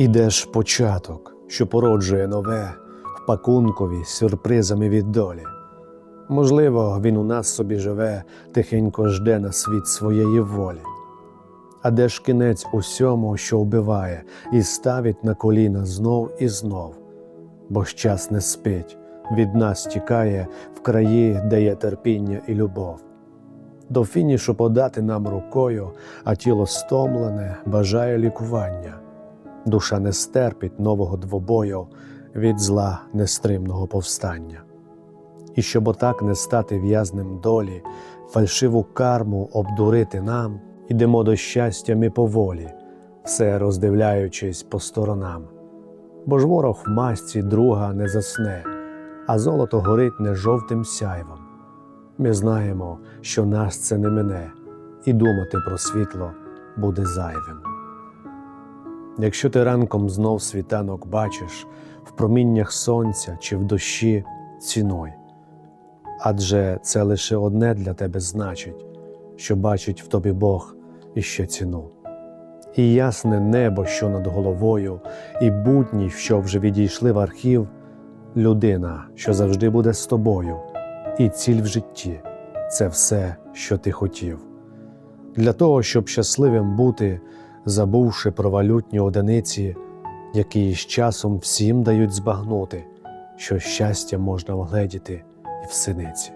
Іде ж початок, що породжує нове в пакункові сюрпризами від долі. Можливо, він у нас собі живе, тихенько жде на світ своєї волі. А де ж кінець усьому, що вбиває, і ставить на коліна знов і знов, бо ж час не спить, від нас тікає в краї, де є терпіння і любов. До фінішу подати нам рукою, а тіло стомлене, бажає лікування. Душа не стерпить нового двобою від зла нестримного повстання. І щоб отак не стати в'язнем долі, фальшиву карму обдурити нам, ідемо до щастя ми поволі, все роздивляючись по сторонам. Бо ж ворог в масці друга не засне, а золото горить не жовтим сяйвом. Ми знаємо, що нас це не мине, і думати про світло буде зайвим. Якщо ти ранком знов світанок бачиш в проміннях сонця чи в дощі цінуй, адже це лише одне для тебе значить, що бачить в тобі Бог іще ціну. І ясне небо, що над головою, і будні, що вже відійшли в архів, людина, що завжди буде з тобою, і ціль в житті це все, що ти хотів. Для того, щоб щасливим бути, забувши про валютні одиниці, які з часом всім дають збагнути, що щастя можна вгледіти і в синиці.